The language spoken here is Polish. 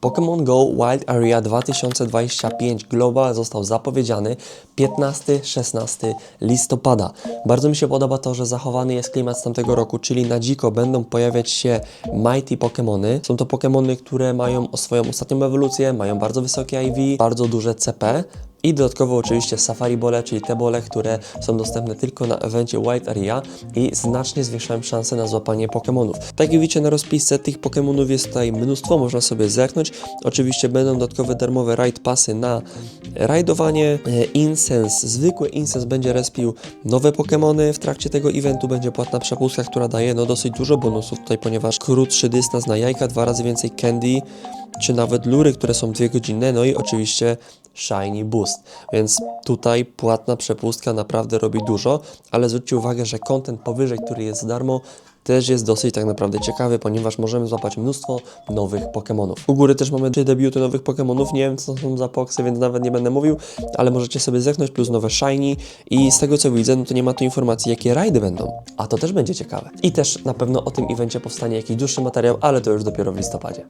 Pokémon Go Wild Area 2025 Global został zapowiedziany 15-16 listopada. Bardzo mi się podoba to, że zachowany jest klimat z tamtego roku, czyli na dziko będą pojawiać się Mighty Pokémony. Są to Pokémony, które mają swoją ostatnią ewolucję, mają bardzo wysokie IV, bardzo duże CP. I dodatkowo oczywiście Safari Bole, czyli te bole, które są dostępne tylko na evencie Wild Area i znacznie zwiększają szanse na złapanie Pokémonów. Tak jak widzicie na rozpisce, tych Pokémonów jest tutaj mnóstwo, można sobie zerknąć. Oczywiście będą dodatkowe darmowe raid passy na rajdowanie. E, Incense, zwykły Incense będzie respił nowe Pokémony. W trakcie tego eventu będzie płatna przepustka, która daje no dosyć dużo bonusów tutaj, ponieważ krótszy dystans na jajka, dwa razy więcej candy, czy nawet lury, które są dwie godzinne, no i oczywiście Shiny Boost. Więc tutaj płatna przepustka naprawdę robi dużo, ale zwróćcie uwagę, że content powyżej, który jest za darmo, też jest dosyć tak naprawdę ciekawy, ponieważ możemy złapać mnóstwo nowych Pokémonów. U góry też mamy trzy debiuty nowych Pokémonów, nie wiem co są za poksy, więc nawet nie będę mówił, ale możecie sobie zerknąć, plus nowe Shiny i z tego co widzę, no to nie ma tu informacji, jakie rajdy będą, a to też będzie ciekawe. I też na pewno o tym evencie powstanie jakiś dłuższy materiał, ale to już dopiero w listopadzie.